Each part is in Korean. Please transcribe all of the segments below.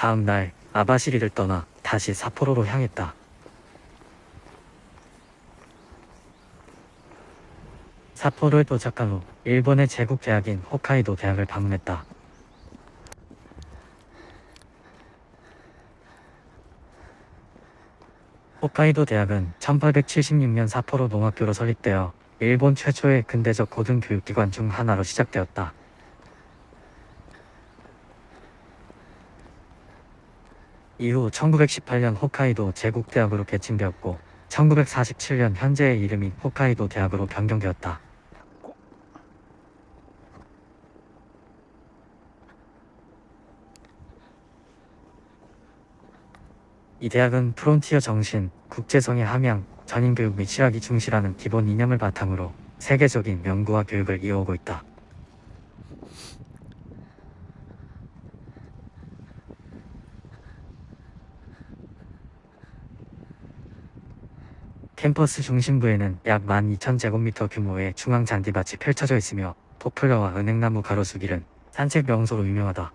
다음 날 아바시리를 떠나 다시 사포로로 향했다. 사포로에 도착한 후 일본의 제국 대학인 홋카이도 대학을 방문했다. 홋카이도 대학은 1876년 사포로 농학교로 설립되어 일본 최초의 근대적 고등교육기관 중 하나로 시작되었다. 이후 1918년 홋카이도 제국대학으로 개칭되었고 1947년 현재의 이름이 홋카이도 대학으로 변경되었다. 이 대학은 프론티어 정신, 국제성의 함양, 전인교육 및 실학이 중시라는 기본 이념을 바탕으로 세계적인 연구와 교육을 이어오고 있다. 캠퍼스 중심부에는 약 12,000제곱미터 규모의 중앙 잔디밭이 펼쳐져 있으며 포플러와 은행나무 가로수길은 산책 명소로 유명하다.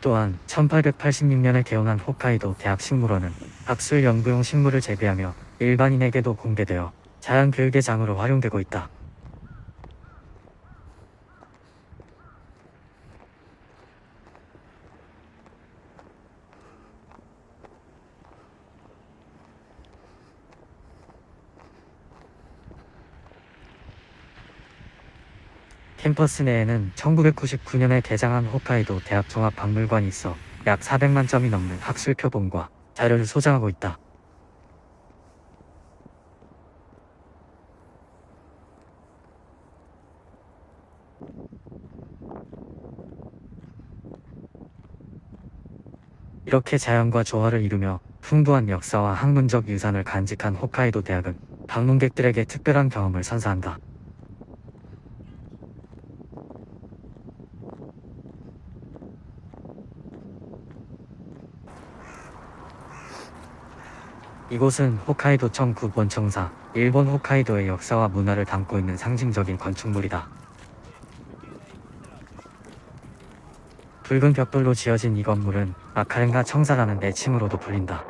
또한 1886년에 개원한 홋카이도 대학 식물원은 학술 연구용 식물을 재배하며 일반인에게도 공개되어 자연 교육의 장으로 활용되고 있다. 캠퍼스 내에는 1999년에 개장한 홋카이도 대학 종합박물관이 있어 약 400만 점이 넘는 학술 표본과 자료를 소장하고 있다. 이렇게 자연과 조화를 이루며 풍부한 역사와 학문적 유산을 간직한 홋카이도 대학은 방문객들에게 특별한 경험을 선사한다. 이곳은 홋카이도청 국원청사, 일본 홋카이도의 역사와 문화를 담고 있는 상징적인 건축물이다. 붉은 벽돌로 지어진 이 건물은 아카렌가 청사라는 애칭으로도 불린다.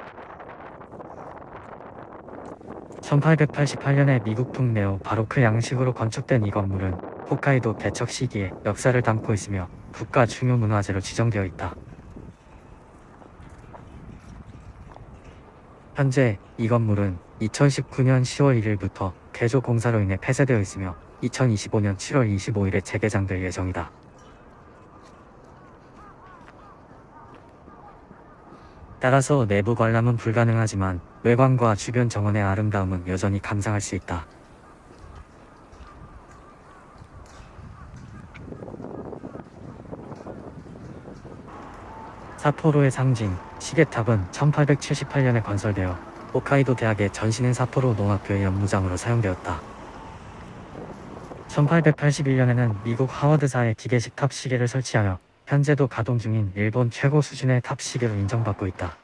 1888년에 미국 북네오 바로크 양식으로 건축된 이 건물은 홋카이도 개척 시기에 역사를 담고 있으며 국가 중요 문화재로 지정되어 있다. 현재 이 건물은 2019년 10월 1일부터 개조 공사로 인해 폐쇄되어 있으며 2025년 7월 25일에 재개장될 예정이다. 따라서 내부 관람은 불가능하지만 외관과 주변 정원의 아름다움은 여전히 감상할 수 있다. 사포로의 상징 시계탑은 1878년에 건설되어 홋카이도 대학의 전신인 사포로 농학교의 연무장으로 사용되었다. 1881년에는 미국 하워드사의 기계식 탑 시계를 설치하여 현재도 가동 중인 일본 최고 수준의 탑 시계로 인정받고 있다.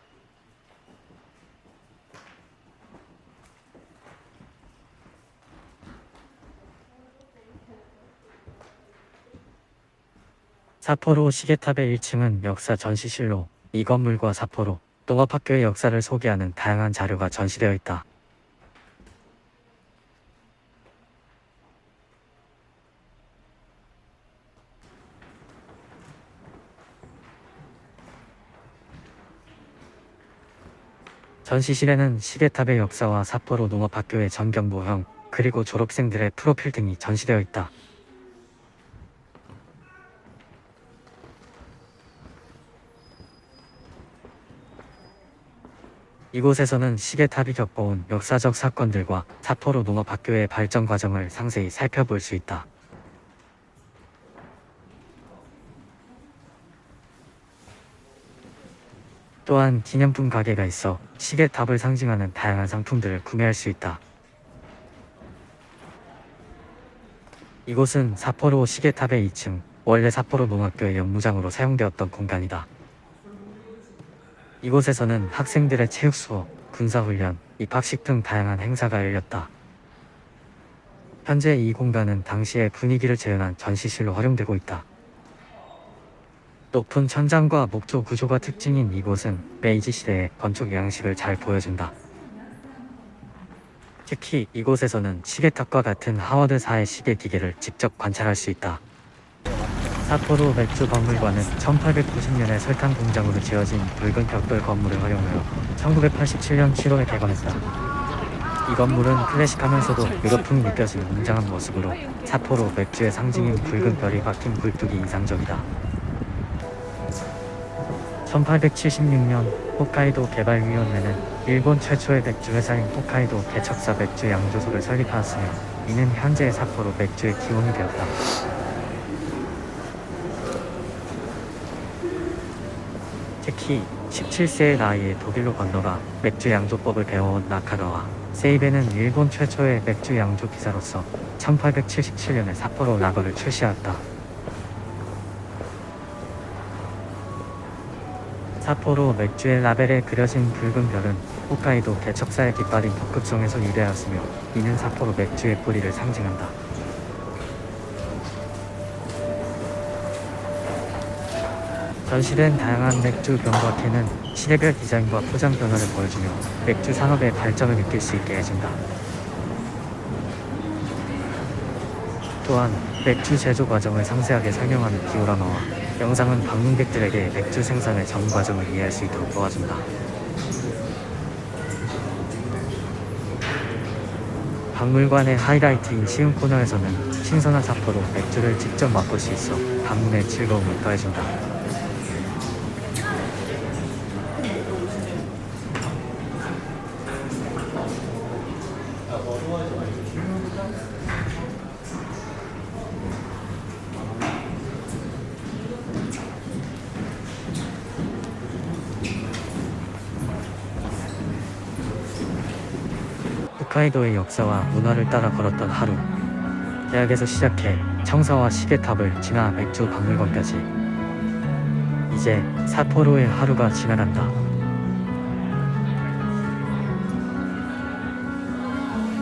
사포로 시계탑의 1층은 역사 전시실로 이 건물과 사포로 농업학교의 역사를 소개하는 다양한 자료가 전시되어 있다. 전시실에는 시계탑의 역사와 사포로 농업학교의 전경 모형, 그리고 졸업생들의 프로필 등이 전시되어 있다. 이곳에서는 시계탑이 겪어온 역사적 사건들과 사포로 농업학교의 발전 과정을 상세히 살펴볼 수 있다. 또한 기념품 가게가 있어 시계탑을 상징하는 다양한 상품들을 구매할 수 있다. 이곳은 사포로 시계탑의 2층, 원래 사포로 농학교의 연무장으로 사용되었던 공간이다. 이곳에서는 학생들의 체육 수업, 군사훈련, 입학식 등 다양한 행사가 열렸다. 현재 이 공간은 당시의 분위기를 재현한 전시실로 활용되고 있다. 높은 천장과 목조 구조가 특징인 이곳은 메이지 시대의 건축 양식을 잘 보여준다. 특히 이곳에서는 시계탑과 같은 하워드사의 시계 기계를 직접 관찰할 수 있다. 사포로 맥주 박물관은 1890년에 설탕 공장으로 지어진 붉은 벽돌 건물을 활용하여 1987년 7월에 개관했다. 이 건물은 클래식하면서도 유럽풍이 느껴지는 웅장한 모습으로 사포로 맥주의 상징인 붉은 별이 박힌 굴뚝이 인상적이다. 1876년 홋카이도 개발위원회는 일본 최초의 맥주 회사인 홋카이도 개척사 맥주 양조소를 설립하였으며 이는 현재의 사포로 맥주의 기원이 되었다. 특히 17세의 나이에 독일로 건너가 맥주 양조법을 배워온 나카가와 세이베는 일본 최초의 맥주 양조 기사로서 1877년에 사포로 라거를 출시하였다. 사포로 맥주의 라벨에 그려진 붉은 별은 홋카이도 개척사의 깃발인 덕급성에서 유래하였으며 이는 사포로 맥주의 뿌리를 상징한다. 전시된 다양한 맥주 병과 캔은 시대별 디자인과 포장 변화를 보여주며 맥주 산업의 발전을 느낄 수 있게 해준다. 또한 맥주 제조 과정을 상세하게 설명하는 디오라마와 영상은 방문객들에게 맥주 생산의 전 과정을 이해할 수 있도록 도와준다. 박물관의 하이라이트인 시음 코너에서는 신선한 사포로 맥주를 직접 맛볼 수 있어 방문의 즐거움을 더해준다. 홋카이도의 역사와 문화를 따라 걸었던 하루. 대학에서 시작해 청사와 시계탑을 지나 맥주 박물관까지. 이제 사포로의 하루가 지나간다.